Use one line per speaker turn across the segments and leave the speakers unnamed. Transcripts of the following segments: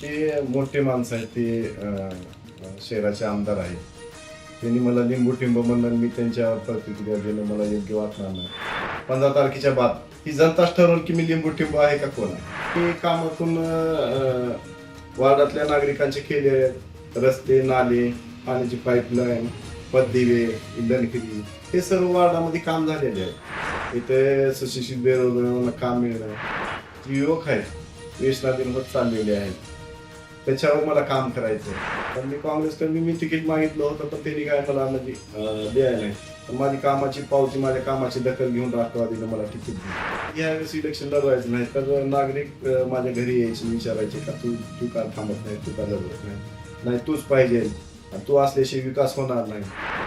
ते मोठे माणसं आहेत ते शहराचे आमदार आहेत. त्यांनी मला लिंबू टिंब म्हणून मी त्यांच्या प्रतिक्रिया देणं मला योग्य वाटणार नाही. पंधरा तारखेच्या बाद ही जनताच ठरवल की मी लिंबू टिंब आहे का कोण? ते कामातून वार्डातल्या नागरिकांचे केले आहेत. रस्ते नाले पाण्याची पाईपलाईन पद्दिवे इंधनखिरी हे सर्व वार्डामध्ये काम झालेले आहे इथे सुशिक्षित बेरोजगारांना काम मिळणं. युवक आहेत. व्यसनाधीन होत चाललेले आहेत. त्याच्यावर मला काम करायचं आहे. पण मी काँग्रेसकडे मी तिकीट मागितलं होतं पण त्यांनी काय मला म्हणजे द्यायला नाही. माझी कामाची पावती माझ्या कामाची दखल घेऊन राष्ट्रवादीनं मला तिकीट दिली. यावेळेस इलेक्शन लढवायचं नाही तर नागरिक माझ्या घरी यायचे विचारायचे का तू तू का थांबत नाही तू का लढवत नाही? नाही तूच पाहिजे. तू असल्याशी विकास होणार नाही.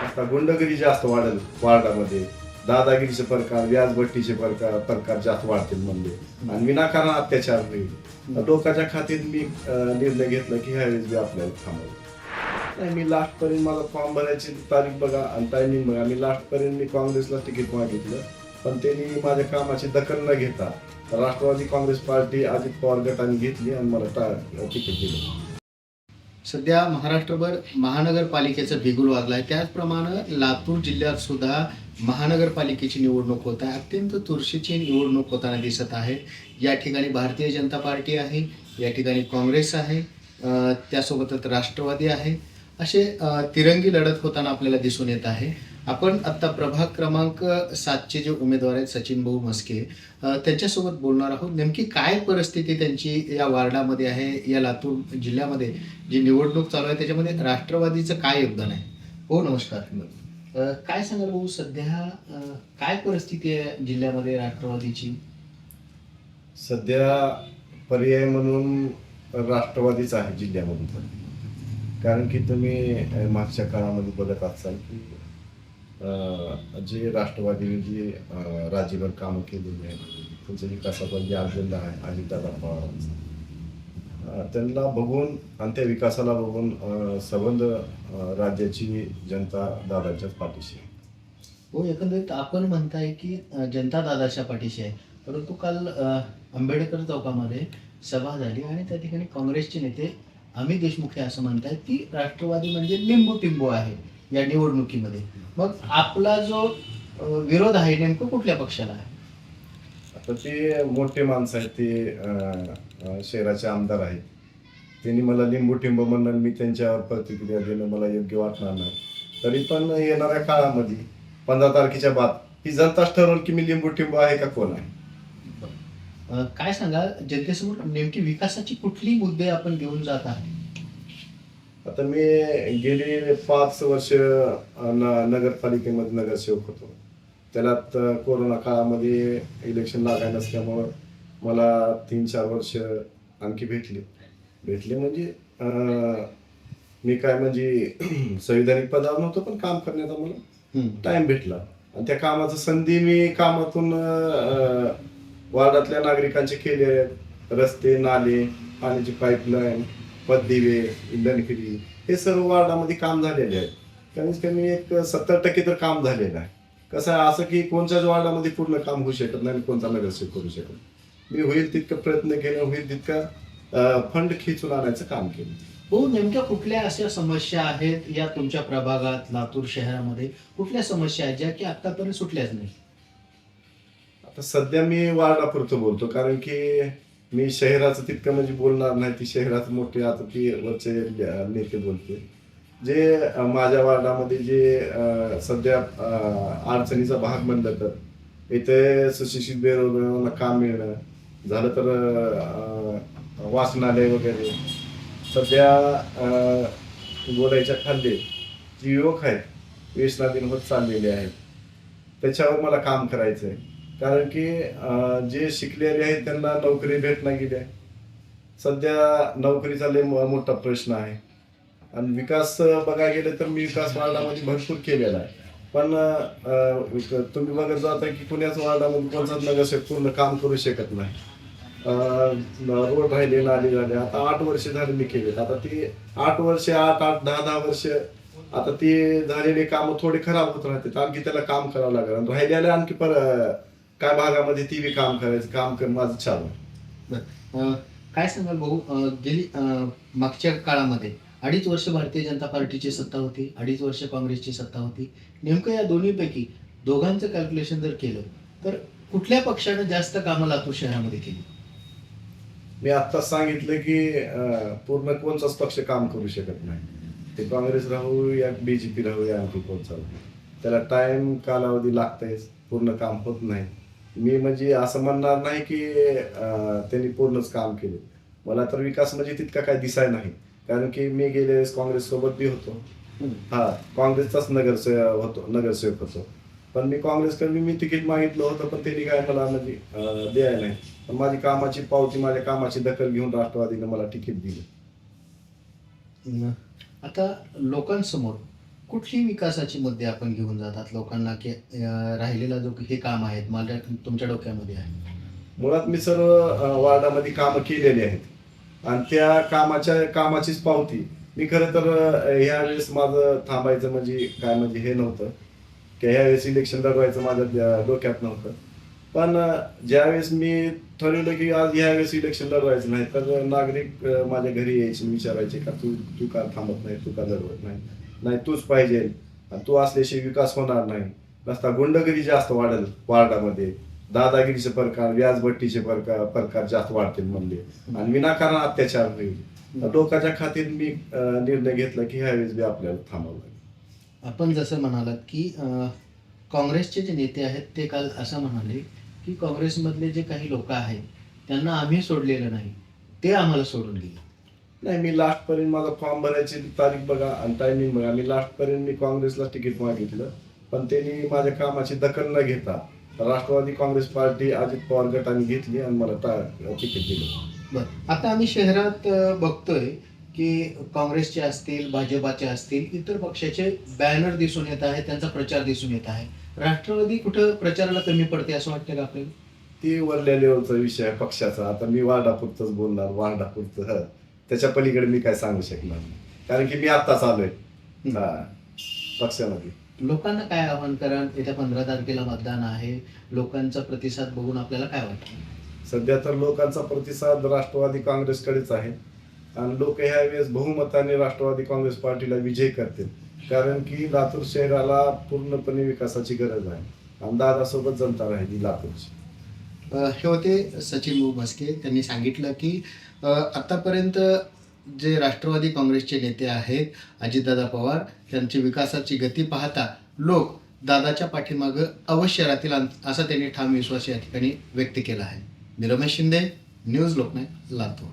आता गुंडगिरी जास्त वाढेल वार्डामध्ये. दादागिरीचे प्रकार व्याजभट्टीचे प्रकार प्रकार जास्त वाढतील म्हणजे आणि विनाकारण अत्याचार होईल लोकांच्या खात्यात मी निर्णय घेतला की ह्यावेळेस बी आपल्याला थांबवलं नाही मी लास्ट पर्यंत मला फॉर्म भरायची तारीख बघा आणि टायमिंग बघा. मी लास्ट पर्यंत मी काँग्रेसला तिकीट मागितलं. पण त्यांनी माझ्या कामाची दखल न घेता राष्ट्रवादी काँग्रेस पार्टी अजित पवार गटाने घेतली आणि मला टा- तिकीट दिलं.
सध्या महाराष्ट्रभर महानगरपालिकेचं बिगुल वाजलं आहे त्याचप्रमाणे लातूर जिल्ह्यात सुद्धा महानगरपालिकेची निवडणूक होत आहे. अत्यंत तुरशीची निवडणूक होताना दिसत आहे. या ठिकाणी भारतीय जनता पार्टी आहे या ठिकाणी काँग्रेस आहे त्यासोबतच राष्ट्रवादी आहे. असे तिरंगी लढत होताना आपल्याला दिसून येत आहे. आपण आत्ता प्रभाग क्रमांक सातचे जे उमेदवार आहेत सचिन भाऊ मस्के त्यांच्यासोबत बोलणार आहोत. नेमकी काय परिस्थिती त्यांची या वार्डामध्ये आहे या लातूर जिल्ह्यामध्ये? जी निवडणूक चालू आहे त्याच्यामध्ये राष्ट्रवादीचं काय योगदान आहे? हो नमस्कार. काय सांगाल भाऊ सध्या काय परिस्थिती आहे जिल्ह्यामध्ये राष्ट्रवादीची?
सध्या पर्याय म्हणून राष्ट्रवादीच आहे जिल्ह्यामधून. पण. कारण की तुम्ही मागच्या काळामध्ये बघत असाल की जे राष्ट्रवादीने जी राज्यभर कामं केलेली आहेत त्यांचं विकासाचा जे अजेंडा आहे अजितदादा पवारांचा त्यांना बघून आणि त्या विकासाला बघून संबंध राज्याची जनता दादाच्याच पाठीशी आहे.
हो एकंदरीत आपण म्हणताय की जनता दादाच्या पाठीशी आहे. परंतु काल आंबेडकर चौकामध्ये सभा झाली आणि त्या ठिकाणी काँग्रेसचे नेते अमित देशमुख हे असं म्हणतात की राष्ट्रवादी म्हणजे लिंबू टिंबू आहे. या निवडणुकीमध्ये. मग आपला जो विरोध आहे नेमकं कुठल्या पक्षाला आहे?
आता ते मोठे माणसं आहेत ते शहराचे आमदार आहेत. त्यांनी मला लिंबू टिंब म्हणून मी त्यांच्यावर प्रतिक्रिया देणं मला योग्य वाटणार नाही. तरी पण येणाऱ्या काळामध्ये पंधरा तारखेच्या बाद ही जनताच ठरवल की मी लिंबू टिंब आहे का कोण आहे?
काय सांगा जनतेसमोर नेमकी विकासाची कुठली मुद्दे आपण घेऊन जात आहे
आता मी गेली पाच वर्ष नगरपालिकेमध्ये नगरसेवक होतो. त्याला त- कोरोना काळामध्ये इलेक्शन लागाय नसल्यामुळं मला तीन चार वर्ष आणखी भेटली. भेटले म्हणजे अं, मी काय म्हणजे संविधानिक पदावर नव्हतो पण काम करण्याचा मला. टाइम भेटला. आणि त्या कामाचं संधी मी कामातून वार्डातल्या नागरिकांचे केले रस्ते नाले पाण्याची पाईपलाईन पददिवे इंधनखिरी हे सर्व वार्डामध्ये काम झालेले आहेत. कमीत कमी एक सत्तर टक्के तर काम झालेलं आहे. कसं आहे असं की कोणत्याच वार्डामध्ये पूर्ण काम होऊ शकत नाही कोणता नगरसेवक करू शकत. मी होईल तितकं प्रयत्न केला होईल तितका फंड खिचून आणायचं काम केलं.
हो नेमक्या कुठल्या अशा समस्या आहेत या तुमच्या प्रभागात लातूर शहरामध्ये? कुठल्या समस्या आहेत ज्या की आतापर्यंत सुटल्याच नाही
आता सध्या मी वार्डापुरतं बोलतो कारण की मी शहराचं तितकं म्हणजे बोलणार नाही ती शहरात मोठी आता ती वरचे नेते बोलते. जे माझ्या वार्डामध्ये जे सध्या अडचणीचा भाग म्हणलं तर इथे सुशिक्षित बेरोजगारांना काम मिळणं झालं तर वाचनालय वगैरे. सध्या बोलायच्या खाल्ले जे युवक आहेत व्यसनाधीन होत चाललेले आहेत त्याच्यावर मला काम करायचं आहे कारण की जे शिकलेले आहेत त्यांना नोकरी भेटणं गेली आहे. सध्या नोकरीचा लय मोठा प्रश्न आहे. आणि विकास बघायला गेलं तर मी विकास वार्डामध्ये भरपूर केलेला आहे. पण तुम्ही बघत जाता की पुण्याच वार्डामध्ये कोणताच नगरसेवक पूर्ण काम करू शकत नाही. रोड राहिले नाली झाले. आता आठ वर्ष झाले मी केले आता ती आठ वर्ष आठ आठ दहा दहा वर्ष आता ती झालेली कामं थोडी खराब होत राहते आणखी त्याला काम करावं लागेल. राहिले आले आणखी पर काय भागामध्ये ती बी काम करायचं काम कर माझं चालू. आहे.
काय सांगाल भाऊ गेली मागच्या काळामध्ये अडीच वर्ष भारतीय जनता पार्टीची सत्ता होती अडीच वर्ष काँग्रेसची सत्ता होती. नेमकं या दोन्हीपैकी दोघांचं कॅल्क्युलेशन जर केलं तर कुठल्या पक्षानं जास्त कामं लातूर शहरामध्ये केली?
मी आत्ताच सांगितलं की पूर्ण कोणताच पक्ष काम करू शकत नाही. ते काँग्रेस राहू या बीजेपी राहू या आणखी कोणचा राहू. त्याला टाइम कालावधी लागतंयच पूर्ण काम होत नाही. मी म्हणजे असं म्हणणार नाही की त्यांनी पूर्णच काम केले. मला तर विकास म्हणजे तितका काय दिसाय नाही. कारण की मी गेल्या वेळेस काँग्रेस सोबत बी होतो. हा काँग्रेसचाच नगरसेवक होतो नगरसेवक होतो. पण मी काँग्रेसकडे मी तिकीट मागितलं होतं पण त्यांनी काय मला म्हणजे अं, द्याय नाही. पण माझी कामाची पावती माझ्या कामाची दखल घेऊन राष्ट्रवादीने मला तिकीट दिलं.
आता लोकांसमोर कुठली विकासाची मुद्दे आपण घेऊन जातात लोकांना की राहिलेला जो हे काम आहेत माझ्या तुमच्या डोक्यामध्ये आहे.
मुळात मी सर्व वार्डामध्ये कामं केलेली आहेत. आणि त्या कामाच्या कामाचीच पावती मी खरं तर ह्या वेळेस माझं थांबायचं म्हणजे काय म्हणजे हे नव्हतं. की ह्या वेळेस इलेक्शन लढवायचं माझ्या डोक्यात नव्हतं. पण ज्यावेळेस मी ठरवलं की आज ह्या वेळेस इलेक्शन लढवायचं नाही तर नागरिक माझ्या घरी यायचे विचारायचे का तू तू का थांबत नाही तू का लढवत नाही? नाही तूच पाहिजे. आणि तू असल्याशिवाय विकास होणार नाही. नसता गुंडगिरी जास्त वाढेल वार्डामध्ये. दादागिरीचे प्रकार व्याजबट्टीचे प्रकार प्रकार जास्त वाढतील म्हणले. आणि विनाकारण अत्याचार होईल. लोकांच्या खातीर मी निर्णय घेतला की ह्यावेळेस बी आपल्याला थांबावं लागेल.
आपण जसं म्हणालात की काँग्रेसचे जे नेते आहेत ते काल असं म्हणाले की काँग्रेसमधले जे काही लोक आहेत त्यांना आम्ही सोडलेलं नाही. ते आम्हाला सोडून गेले.
नाही मी लास्ट पर्यंत माझा फॉर्म भरायची तारीख बघा आणि टायमिंग बघा. मी लास्ट पर्यंत मी काँग्रेसला तिकीट मागितलं पण त्यांनी माझ्या कामाची दखल न घेता राष्ट्रवादी काँग्रेस पार्टी अजित पवार गटाने घेतली आणि मला तिकीट दिलं.
बरं. आता आम्ही शहरात बघतोय की काँग्रेसचे असतील भाजपाचे असतील इतर पक्षाचे बॅनर दिसून येत आहे त्यांचा प्रचार दिसून येत आहे. राष्ट्रवादी कुठं प्रचाराला कमी पडते असं वाटतं का आपल्याला?
ती वरल्या लेवलचा विषय आहे पक्षाचा. आता मी वार्डापुरतच बोलणार वार्डापुरतं हं. त्याच्या पलीकडे मी काय सांगू शकणार नाही. कारण की मी आत्ताच आलोय हा, पक्षामध्ये.
लोकांना काय आव्हान करा येत्या पंधरा तारखेला मतदान आहे. लोकांचा प्रतिसाद बघून आपल्याला काय वाटतं?
सध्या तर लोकांचा प्रतिसाद राष्ट्रवादी काँग्रेसकडेच आहे. आणि लोक ह्या वेळेस बहुमताने राष्ट्रवादी काँग्रेस पार्टीला विजय करतील. कारण की लातूर शहराला पूर्णपणे विकासाची गरज आहे. आणि दादासोबत जनता राहिली लातूरची.
हे होते सचिन भाऊ म्हस्के त्यांनी सांगितलं की आत्तापर्यंत आतापर्यंत जे राष्ट्रवादी काँग्रेसचे नेते आहेत अजितदादा पवार त्यांची विकासाची गती पाहता लोक दादाच्या पाठीमागं अवश्य राहतील असा त्यांनी ठाम विश्वास या ठिकाणी व्यक्त केला आहे. निरमेश शिंदे न्यूज लोकनायक लातूर.